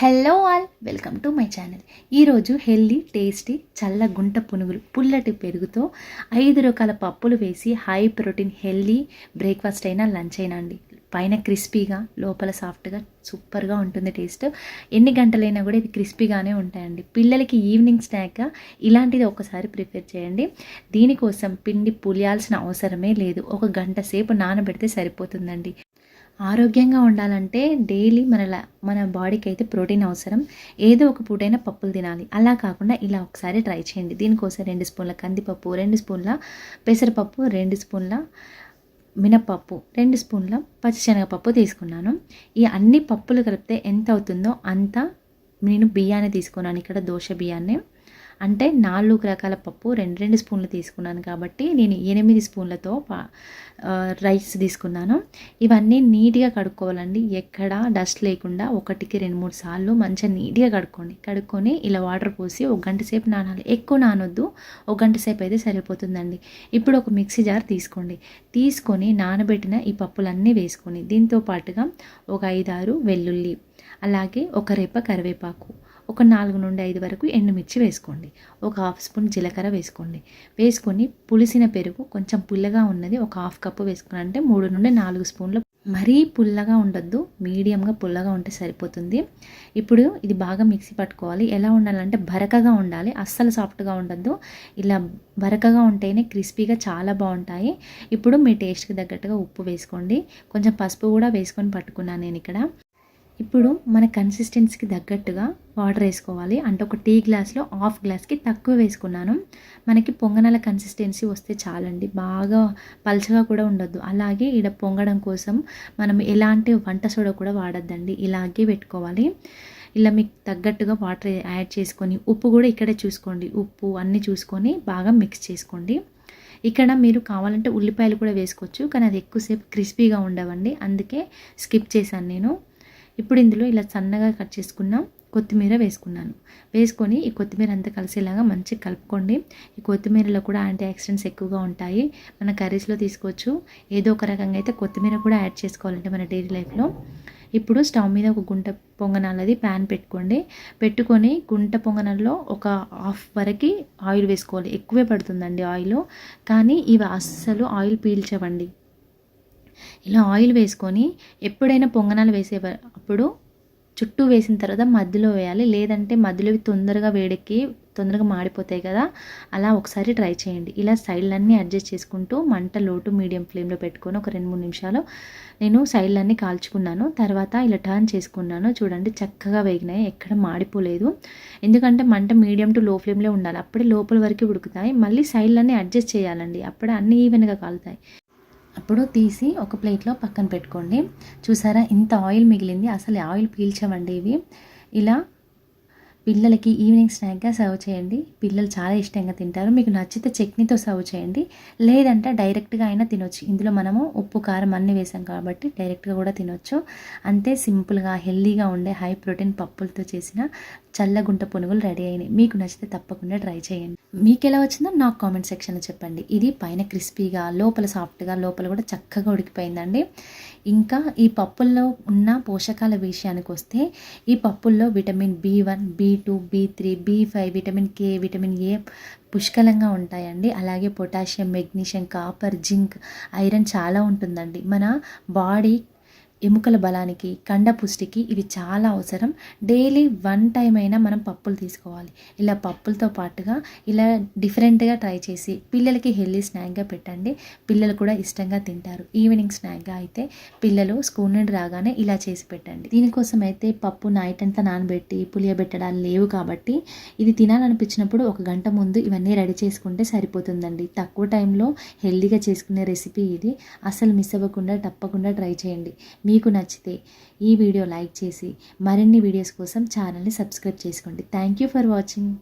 Hello all welcome to my channel ఈరోజు healthy tasty చల్ల గుంట పునుగులు పుల్లటి పెరుగుతో ఐదు రకాల పప్పులు వేసి హై ప్రోటీన్ హెల్దీ బ్రేక్ఫాస్ట్ అయినా లంచ్ అయినా అండి. పైన క్రిస్పీగా లోపల సాఫ్ట్గా సూపర్గా ఉంటుంది టేస్ట్. ఎన్ని గంటలైనా కూడా ఇది క్రిస్పీగానే ఉంటాయండి. పిల్లలకి ఈవినింగ్ స్నాక్గా ఇలాంటిది ఒకసారి ప్రిపేర్ చేయండి. దీనికోసం పిండి పులియాల్సిన అవసరమే లేదు. ఒక గంట సేపు నానబెడితే సరిపోతుందండి. ఆరోగ్యంగా ఉండాలంటే డైలీ మన మన బాడీకి అయితే ప్రోటీన్ అవసరం. ఏదో ఒక పూటైనా పప్పులు తినాలి. అలా కాకుండా ఇలా ఒకసారి ట్రై చేయండి. దీనికోసం రెండు స్పూన్ల కందిపప్పు రెండు స్పూన్ల పెసరపప్పు రెండు స్పూన్ల మినపప్పు రెండు స్పూన్ల పచ్చిశనగపప్పు తీసుకున్నాను. ఈ అన్ని పప్పులు కలిపితే ఎంత అవుతుందో అంత నేను బియ్యాన్ని తీసుకున్నాను. ఇక్కడ దోశ బియ్యాన్ని. అంటే నాలుగు రకాల పప్పు రెండు రెండు స్పూన్లు తీసుకున్నాను కాబట్టి నేను ఎనిమిది స్పూన్లతో పా- రైస్ తీసుకున్నాను. ఇవన్నీ నీట్గా కడుక్కోవాలండి. ఎక్కడ డస్ట్ లేకుండా ఒకటికి రెండు మూడు సార్లు మంచిగా నీట్గా కడుక్కోండి. కడుక్కొని ఇలా వాటర్ పోసి ఒక గంట సేపు నానాలి. ఎక్కువ నానొద్దు. ఒక గంట సేపు అయితే సరిపోతుందండి. ఇప్పుడు ఒక మిక్సీ జార్ తీసుకోండి. తీసుకొని నానబెట్టిన ఈ పప్పులన్నీ వేసుకొని దీంతో పాటుగా ఒక ఐదారు వెల్లుల్లి అలాగే ఒక రేప కరివేపాకు ఒక నాలుగు నుండి ఐదు వరకు ఎండుమిర్చి వేసుకోండి. ఒక హాఫ్ స్పూన్ జీలకర్ర వేసుకోండి. వేసుకొని పులిసిన పెరుగు కొంచెం పుల్లగా ఉన్నది ఒక హాఫ్ కప్పు వేసుకుని అంటే మూడు నుండి నాలుగు స్పూన్లు. మరీ పుల్లగా ఉండొద్దు. మీడియంగా పుల్లగా ఉంటే సరిపోతుంది. ఇప్పుడు ఇది బాగా మిక్సీ పట్టుకోవాలి. ఎలా ఉండాలంటే బరకగా ఉండాలి. అస్సలు సాఫ్ట్గా ఉండొద్దు. ఇలా బరకగా ఉంటేనే క్రిస్పీగా చాలా బాగుంటాయి. ఇప్పుడు మీ టేస్ట్కి తగ్గట్టుగా ఉప్పు వేసుకోండి. కొంచెం పసుపు కూడా వేసుకొని పట్టుకున్నాను నేను ఇక్కడ. ఇప్పుడు మన కన్సిస్టెన్సీకి తగ్గట్టుగా వాటర్ వేసుకోవాలి. అంటే ఒక టీ గ్లాస్లో హాఫ్ గ్లాస్కి తక్కువ వేసుకున్నాను. మనకి పొంగనాల కన్సిస్టెన్సీ వస్తే చాలండి. బాగా పల్చగా కూడా ఉండొద్దు. అలాగే ఇక్కడ పొంగడం కోసం మనం ఎలాంటి వంట సోడా కూడా వాడద్దండి. ఇలాగే పెట్టుకోవాలి. ఇలా మీకు తగ్గట్టుగా వాటర్ యాడ్ చేసుకొని ఉప్పు కూడా ఇక్కడే చూసుకోండి. ఉప్పు అన్నీ చూసుకొని బాగా మిక్స్ చేసుకోండి. ఇక్కడ మీరు కావాలంటే ఉల్లిపాయలు కూడా వేసుకోవచ్చు. కానీ అది ఎక్కువసేపు క్రిస్పీగా ఉండవండి. అందుకే స్కిప్ చేశాను నేను. ఇప్పుడు ఇందులో ఇలా సన్నగా కట్ చేసుకున్న కొత్తిమీర వేసుకున్నాను. వేసుకొని ఈ కొత్తిమీర అంతా కలిసేలాగా మంచిగా కలుపుకోండి. ఈ కొత్తిమీరలో కూడా యాంటీ ఆక్సిడెంట్స్ ఎక్కువగా ఉంటాయి. మన కర్రీస్లో తీసుకోవచ్చు. ఏదో ఒక రకంగా అయితే కొత్తిమీర కూడా యాడ్ చేసుకోవాలంటే మన డైలీ లైఫ్లో ఇప్పుడు స్టవ్ మీద ఒక గుంట పొంగనాలది ప్యాన్ పెట్టుకోండి. పెట్టుకొని గుంట పొంగనాల్లో ఒక హాఫ్ వరకు ఆయిల్ వేసుకోవాలి. ఎక్కువే పడుతుందండి ఆయిల్. కానీ ఇవి అస్సలు ఆయిల్ పీల్చవండి. ఇలా ఆయిల్ వేసుకొని ఎప్పుడైనా పొంగనాలు వేసే అప్పుడు చుట్టూ వేసిన తర్వాత మధ్యలో వేయాలి. లేదంటే మధ్యలో తొందరగా వేడెక్కి తొందరగా మాడిపోతాయి కదా అలా ఒకసారి ట్రై చేయండి. ఇలా సైడ్లన్నీ అడ్జస్ట్ చేసుకుంటూ మంట లోటు మీడియం ఫ్లేమ్లో పెట్టుకొని ఒక రెండు మూడు నిమిషాలు నేను సైడ్లన్నీ కాల్చుకున్నాను. తర్వాత ఇలా టర్న్ చేసుకున్నాను. చూడండి చక్కగా వేగినాయి. ఎక్కడ మాడిపోలేదు. ఎందుకంటే మంట మీడియం టు లో ఫ్లేమ్లో ఉండాలి. అప్పుడే లోపల వరకు ఉడుకుతాయి. మళ్ళీ సైడ్లన్నీ అడ్జస్ట్ చేయాలండి. అప్పుడే అన్నీ ఈవెన్గా కాలుతాయి. అప్పుడు తీసి ఒక ప్లేట్లో పక్కన పెట్టుకోండి. చూసారా? ఇంత ఆయిల్ మిగిలింది. అసలు ఆయిల్ పీల్చవండి ఇవి. ఇలా పిల్లలకి ఈవినింగ్ స్నాక్గా సర్వ్ చేయండి. పిల్లలు చాలా ఇష్టంగా తింటారు. మీకు నచ్చితే చట్నీతో సర్వ్ చేయండి. లేదంటే డైరెక్ట్గా అయినా తినొచ్చు. ఇందులో మనము ఉప్పు కారం అన్నీ వేసాం కాబట్టి డైరెక్ట్గా కూడా తినొచ్చు. అంతే సింపుల్గా హెల్దీగా ఉండే హై ప్రోటీన్ పప్పులతో చేసిన చల్లగుంట పునుగులు రెడీ అయినాయి. మీకు నచ్చితే తప్పకుండా ట్రై చేయండి. మీకు ఎలా వచ్చిందో నాకు కామెంట్ సెక్షన్లో చెప్పండి. ఇది పైన క్రిస్పీగా లోపల సాఫ్ట్గా లోపల కూడా చక్కగా ఉడికిపోయిందండి. ఇంకా ఈ పప్పుల్లో ఉన్న పోషకాల విషయానికి వస్తే ఈ పప్పుల్లో vitamin B one B two B three B five vitamin K vitamin A పుష్కలంగా ఉంటాయండి. అలాగే potassium magnesium copper zinc iron చాలా ఉంటుందండి. మన బాడీ ఎముకల బలానికి కండపుష్టికి ఇవి చాలా అవసరం. డైలీ వన్ టైం అయినా మనం పప్పులు తీసుకోవాలి. ఇలా పప్పులతో పాటుగా ఇలా డిఫరెంట్గా ట్రై చేసి పిల్లలకి హెల్దీ స్నాక్గా పెట్టండి. పిల్లలు కూడా ఇష్టంగా తింటారు. ఈవినింగ్ స్నాక్గా అయితే పిల్లలు స్కూల్ నుండి రాగానే ఇలా చేసి పెట్టండి. దీనికోసం అయితే పప్పు నైట్ అంతా నానబెట్టి పులియబెట్టడాలు లేవు కాబట్టి ఇది తినాలనిపించినప్పుడు ఒక గంట ముందు ఇవన్నీ రెడీ చేసుకుంటే సరిపోతుందండి. తక్కువ టైంలో హెల్దీగా చేసుకునే రెసిపీ ఇది. అసలు మిస్ అవ్వకుండా తప్పకుండా ట్రై చేయండి. మీకు నచ్చితే ఈ వీడియో లైక్ చేసి మరిన్ని వీడియోస్ కోసం ఛానల్ని సబ్స్క్రైబ్ చేసుకోండి. Thank you for watching